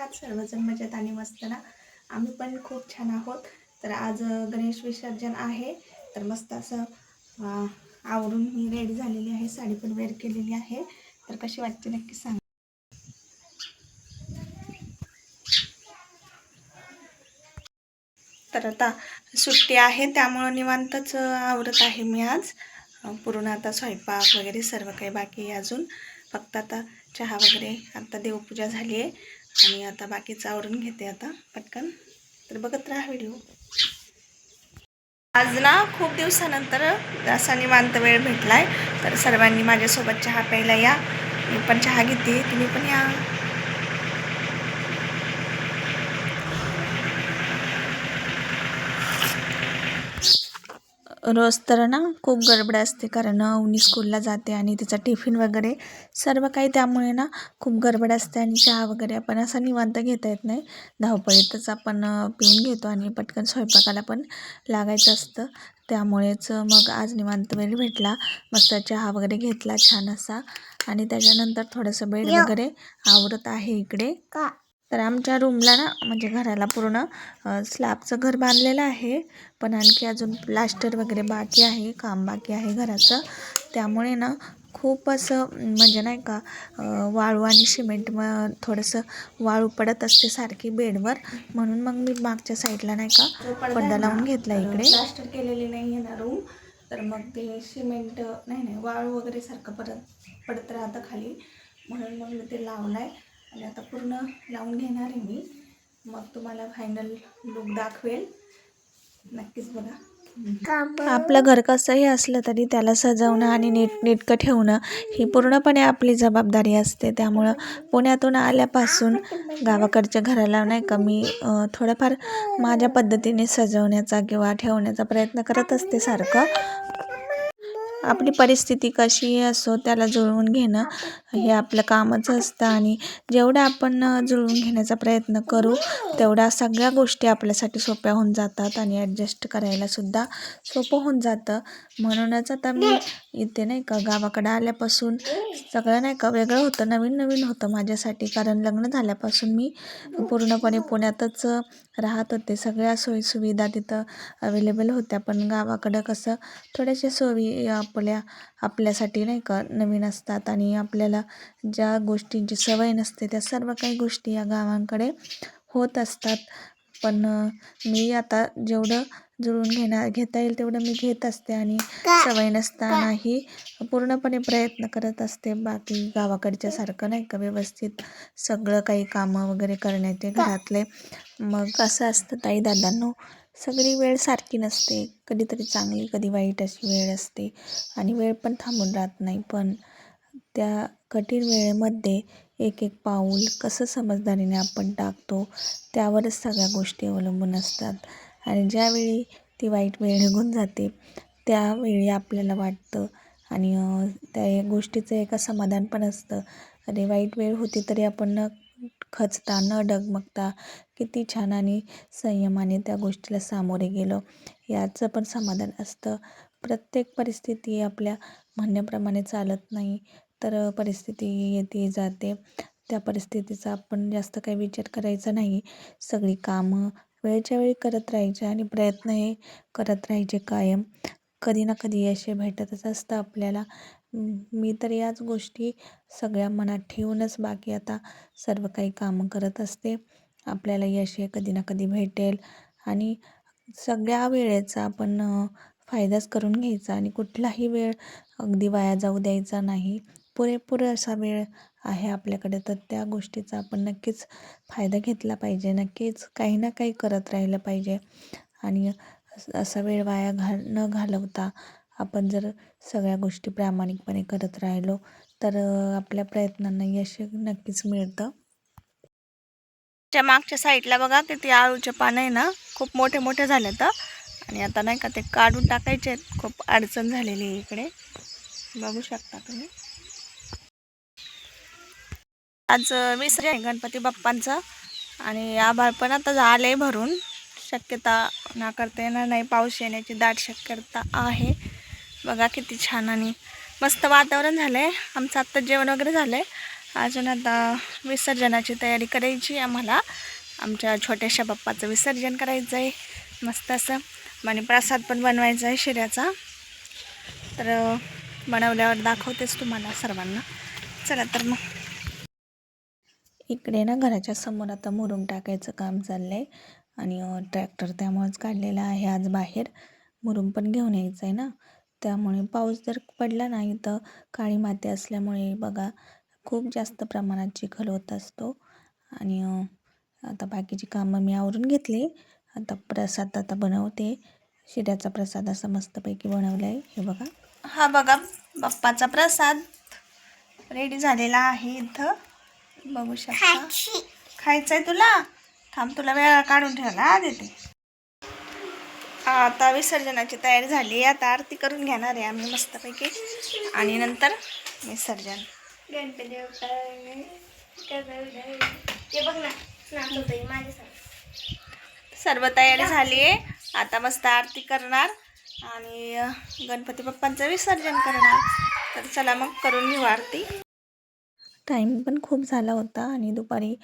आहात सर्वजण मजेत आणि मस्त ना? आम्ही पण खूप छान आहोत. तर आज गणेश विसर्जन आहे. तर मस्त असं आवरून मी रेडी झालेली आहे. साडी पण वेअर केलेली आहे. तर कशी वाटते नक्की सांग. तर आता सुट्टी आहे त्यामुळं निवांतच आवरत आहे मी आज. पूर्ण आता स्वयंपाक वगैरे सर्व काही बाकी अजून. फक्त आता चहा वगैरे आता देवपूजा झाली आहे. आणि आता बाकीचं आवरून घेते आता पटकन. तर बघत राहा व्हिडिओ. आज ना खूप दिवसानंतर असा निवांत वेळ भेटलाय तर सर्वांनी माझ्यासोबत चहा प्यायला या. मी पण चहा घेते तुम्ही पण या. रोज तर ना खूप गडबड असते कारण उनी स्कूलला जाते आणि तिचा टिफिन वगैरे सर्व काही त्यामुळे ना खूप गडबड असते आणि चहा वगैरे आपण असा निवांत घेता येत नाही. धावपळीतच आपण पिऊन घेतो आणि पटकन स्वयंपाकाला पण लागायचं असतं. त्यामुळेच मग आज निवांत वेळ भेटला. मस्त चहा वगैरे घेतला छान असा. आणि त्याच्यानंतर थोडंसं बेड वगैरे आवरत आहे इकडे. तर आमच्या रूमला ना म्हणजे घराला पूर्ण स्लॅबचं घर बांधलेलं आहे. पण आणखी अजून प्लास्टर वगैरे बाकी आहे काम बाकी आहे घराचं. त्यामुळे ना खूप असं म्हणजे नाही का वाळू आणि सिमेंट मग थोडंसं वाळू पडत असते सारखी बेडवर. म्हणून मग मी मागच्या साईडला नाही का पडदा लावून घेतला इकडे. प्लास्टर केलेली नाही आहे ना रूम तर मग ते सिमेंट नाही नाही वाळू वगैरे सारखं परत पडत राहतं खाली. म्हणून मग मी ते लावलं आहे आणि आता पूर्ण लावून घेणार आहे मी. मग तुम्हाला फायनल लुक दाखवेल. नक्कीच बघा. आपलं घर कसंही असलं तरी त्याला सजवणं आणि नीट नीटकं ठेवणं ही पूर्णपणे आपली जबाबदारी असते. त्यामुळं पुण्यातून आल्यापासून गावाकडच्या घराला नाही का मी थोडंफार माझ्या पद्धतीने सजवण्याचा किंवा ठेवण्याचा प्रयत्न करत असते सारखं. आपली परिस्थिती कशीही असो त्याला जुळवून घेणं हे आपलं कामच असतं आणि जेवढं आपण जुळवून घेण्याचा प्रयत्न करू तेवढ्या सगळ्या गोष्टी आपल्यासाठी सोप्या होऊन जातात आणि ॲडजस्ट करायला सुद्धा सोपं होऊन जातं. म्हणूनच आता मी इथे नाही का गावाकडं आल्यापासून सगळं नाही का वेगळं होतं नवीन नवीन होतं माझ्यासाठी. कारण लग्न झाल्यापासून मी पूर्णपणे पुण्यातच राहत होते. सगळ्या सोयीसुविधा तिथं अवेलेबल होत्या. पण गावाकडं कसं थोड्याशा सोयी आपल्या आपल्यासाठी नाही का नवीन असतात आणि आपल्याला ज्या गोष्टींची सवय नसते त्या सर्व काही गोष्टी या गावांकडे होत असतात. पण मी आता जेवढं जुळून घेणार घेता येईल तेवढं मी घेत असते आणि सवय नसतानाही पूर्णपणे प्रयत्न करत असते. बाकी गावाकडच्या सारखं नाही का व्यवस्थित सगळं काही कामं वगैरे करण्याचे घरातले. मग असं असतं ताई दादांनो सगळी वेळ सारखी नसते. कधीतरी चांगली कधी वाईट अशी वेळ असते आणि वेळ पण थांबून राहत नाही. पण त्या कठीण वेळेमध्ये एक एक पाऊल कसं समजदारीने आपण टाकतो त्यावरच सगळ्या गोष्टी अवलंबून असतात. आणि ज्यावेळी ती वाईट वेळ निघून जाते त्यावेळी आपल्याला वाटतं आणि त्या गोष्टीचं एक समाधान पण असतं. अरे वाईट वेळ होती तरी आपण न खचता न डगमगता किती छान आणि संयमाने त्या गोष्टीला सामोरे गेलो. याचं पण समाधान असतं. प्रत्येक परिस्थिती आपल्या म्हणण्याप्रमाणे चालत नाही. तर परिस्थिती येते जाते. त्या परिस्थितीचा आपण जास्त काही विचार करायचा नाही. सगळी कामं वेळच्या वेळी करत राहायचे आणि प्रयत्न हे करत राहायचे कायम. कधी ना कधी असे भेटतच असतं आपल्याला. मी तर याच गोष्टी सगळ्या मनात ठेवूनच बाकी आता सर्व काही कामं करत असते. आपल्याला यश हे कधी ना कधी भेटेल आणि सगळ्या वेळेचा आपण फायदाच करून घ्यायचा आणि कुठलाही वेळ अगदी वाया जाऊ द्यायचा नाही. पुरेपूर असा वेळ आहे आपल्याकडे तर त्या गोष्टीचा आपण नक्कीच फायदा घेतला पाहिजे. नक्कीच काही ना काही करत राहिलं पाहिजे. आणि असा वेळ वाया घाल न घालवता आपण जर सगळ्या गोष्टी प्रामाणिकपणे करत राहिलो तर आपल्या प्रयत्नांना यश नक्कीच मिळतं. च्या मागच्या साईडला बघा किती आळूचे पानं आहे ना खूप मोठे मोठे झाले तर. आणि आता नाही का ते काढून टाकायचे आहेत. खूप अडचण झालेली आहे इकडे. बघू शकता तुम्ही. आज विसरे आहे गणपती बाप्पांचं. आणि आभाळ पण आता झालंय भरून. शक्यता नाकारता येणार नाही. पाऊस येण्याची दाट शक्यता आहे. बघा किती छान आणि मस्त वातावरण झालं आहे आमचं आत्ता जेवण वगैरे झालं आहे अजून आता विसर्जनाची तयारी करायची आम्हाला. आमच्या छोट्याशा बाप्पाचं विसर्जन करायचं आहे. मस्त असं. आणि प्रसाद पण बनवायचा आहे शिऱ्याचा. तर बनवल्यावर दाखवतेच तुम्हाला सर्वांना. चला तर मग. इकडे ना घराच्या समोर आता मुरुम टाकायचं काम चाललं आहे आणि ट्रॅक्टर त्यामुळेच काढलेला आहे आज बाहेर. मुरुम पण घेऊन यायचं आहे ना. त्यामुळे पाऊस जर पडला नाही तर काळी माती असल्यामुळे बघा खूप जास्त प्रमाणात चिखल होत असतो. आणि आता बाकीची कामं मी आवरून घेतली. आता प्रसाद आता बनवते. शिऱ्याचा प्रसाद असा मस्तपैकी बनवला आहे हे बघा. हा बघा बाप्पाचा प्रसाद रेडी झालेला आहे इथं. बघू शकता. खायचं. आहे तुला? थांब तुला वेळा काढून ठेवला देते. आता विसर्जनाची तयारी झाली. आता आरती करून घेणार आहे आम्ही मस्तपैकी. आणि नंतर विसर्जन. गणपती ते बघ ना सर्व तयारी झाली आहे. आता मस्त आरती करणार. आणि गणपती बाप्पांचं विसर्जन करणार. तर चला मग करून घेऊ आरती. टाईम पण खूप झाला होता आणि दुपारी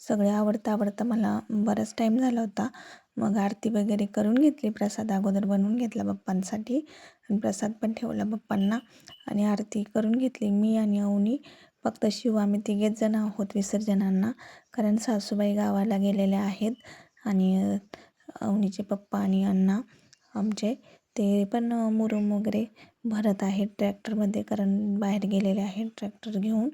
सगळे आवडता आवडता मला बराच टाईम झाला होता. मग आरती वगैरे करून घेतली प्रसाद अगोदर बनवून घेतला बाप्पांसाठी आणि प्रसाद पण ठेवला बाप्पांना आणि आरती करून घेतली मी आणि अवनी. फक्त शिव आम्ही तिघेच जण आहोत विसर्जनांना कारण सासूबाई गावाला गेलेल्या आहेत आणि अवनीचे पप्पा आणि अण्णा आमचे. ते पण मुरुम वगैरे भरत आहेत ट्रॅक्टरमध्ये कारण बाहेर गेलेले आहेत ट्रॅक्टर घेऊन.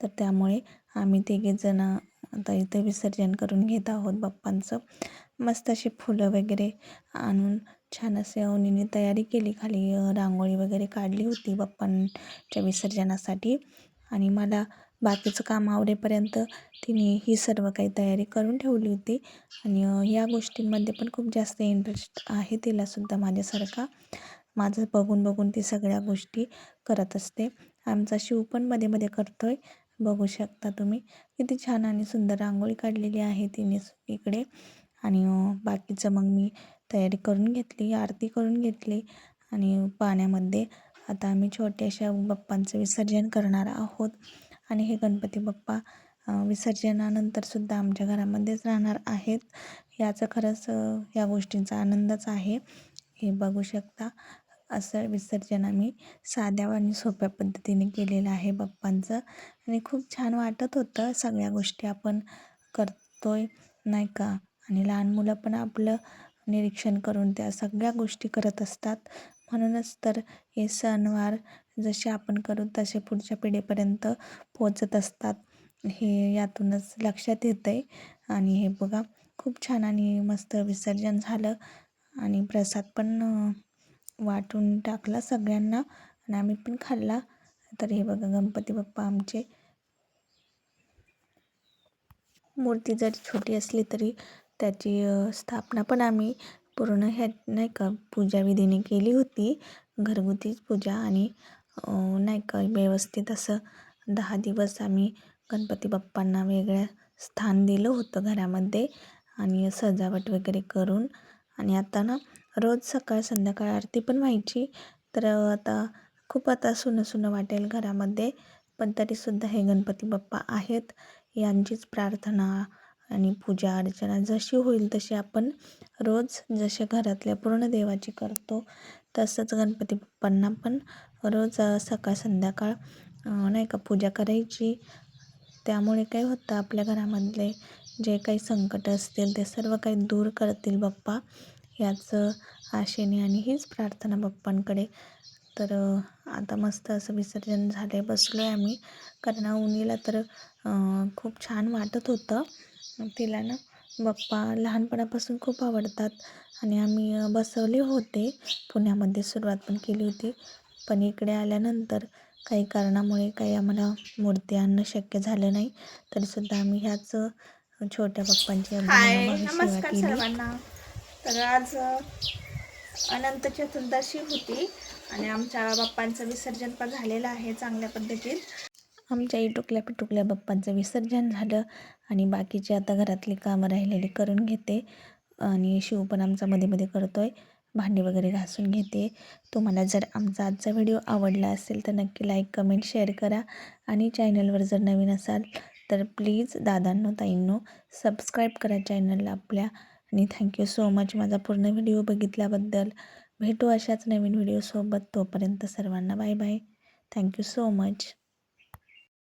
तर त्यामुळे आम्ही तिघीजणं आता इथे विसर्जन करून घेत आहोत बाप्पांचं. मस्त अशी फुलं वगैरे आणून छान असे अवनीने तयारी केली. खाली रांगोळी वगैरे काढली होती बाप्पांच्या विसर्जनासाठी. आणि मला बाकीचं काम आवडेपर्यंत तिने ही सर्व काही तयारी करून ठेवली होती. आणि ह्या या गोष्टींमध्ये पण खूप जास्त इंटरेस्ट आहे तिलासुद्धा माझ्यासारखा. माझं बघून बघून ती सगळ्या गोष्टी करत असते. आमचा शिव पण मध्ये मध्ये आहे बघू शकता तुम्ही. किती छान आणि सुंदर रांगोळी काढलेली आहे तिने इकडे आणि बाकीचं मग मी तयारी करून घेतली आरती करून घेतली. आणि पाण्यामध्ये आता आम्ही छोट्याशा बाप्पांचं विसर्जन करणार आहोत. आणि हे गणपती बाप्पा विसर्जनानंतरसुद्धा आमच्या घरामध्येच राहणार आहेत. याचं खरंच या गोष्टींचा आनंदच आहे. हे बघू शकता. असं विसर्जन आम्ही साध्या आणि सोप्या पद्धतीने केलेलं आहे बाप्पांचं. आणि खूप छान वाटत होतं सगळ्या गोष्टी आपण करतोय नाही का? आणि लहान मुलं पण आपलं निरीक्षण करून त्या सगळ्या गोष्टी करत असतात. म्हणूनच तर हे सणवार जसे आपण करू तसे पुढच्या पिढीपर्यंत पोचत असतात. हे यातूनच लक्षात येतं आहे आणि हे बघा खूप छान आणि मस्त विसर्जन झालं. आणि प्रसाद पण वाटून टाकला सगळ्यांना आणि आम्ही पण खाल्ला. तर हे बघा गणपती बाप्पा आमचे. मूर्ती जरी छोटी असली तरी त्याची स्थापना पण आम्ही पूर्ण ह्या नाही का पूजाविधीने केली होती. घरगुतीच पूजा आणि नाही का व्यवस्थित असं दहा दिवस आम्ही गणपती बाप्पांना वेगळ्या स्थान दिलं होतं घरामध्ये आणि सजावट वगैरे करून. आणि आता ना रोज सकाळ संध्याकाळ आरती पण व्हायची. तर आता खूप आता सुनं सुनं वाटेल घरामध्ये पण तरीसुद्धा हे गणपती बाप्पा आहेत. यांचीच प्रार्थना आणि पूजा अर्चना जशी होईल तशी आपण रोज जसे घरातल्या पूर्ण देवाची करतो तसंच गणपती बाप्पांना पण रोज सकाळ संध्याकाळ नाही का पूजा करायची. त्यामुळे काय होतं आपल्या घरामधले जे काही संकट असतील ते सर्व काही दूर करतील बाप्पा. याचं आशेने आणि हीच प्रार्थना बाप्पांकडे. तर आता मस्त असं विसर्जन झालं आहे बसलो आहे आम्ही. कारण उनीला तर खूप छान वाटत होतं. तिला ना बाप्पा लहानपणापासून खूप आवडतात. आणि आम्ही बसवले होते. पुण्यामध्ये सुरुवात पण केली होती. पण इकडे आल्यानंतर काही कारणामुळे काही आम्हाला मूर्ती आणणं शक्य झालं नाही. तरीसुद्धा आम्ही ह्याच छोट्या बाप्पांची केली. तर आज अनंत चतुर्दशी होती आणि आमच्या बाप्पांचं विसर्जन पण झालेलं आहे चांगल्या पद्धतीत. आमच्या इटुकल्या पिटुकल्या बाप्पांचं विसर्जन झालं आणि बाकीची आता घरातली कामं राहिलेली करून घेते आणि शिव पण आमचा मध्ये मध्ये करतो आहे भांडी वगैरे घासून घेते. तुम्हाला जर आमचा आजचा व्हिडिओ आवडला असेल तर नक्की लाईक कमेंट शेअर करा आणि चॅनलवर जर नवीन असाल तर प्लीज दादांनो ताईंनो सबस्क्राईब करा चॅनलला आपल्या आणि थँक्यू सो मच माझा पूर्ण व्हिडिओ बघितल्याबद्दल. भेटू अशाच नवीन व्हिडिओसोबत तोपर्यंत सर्वांना bye bye thank you so much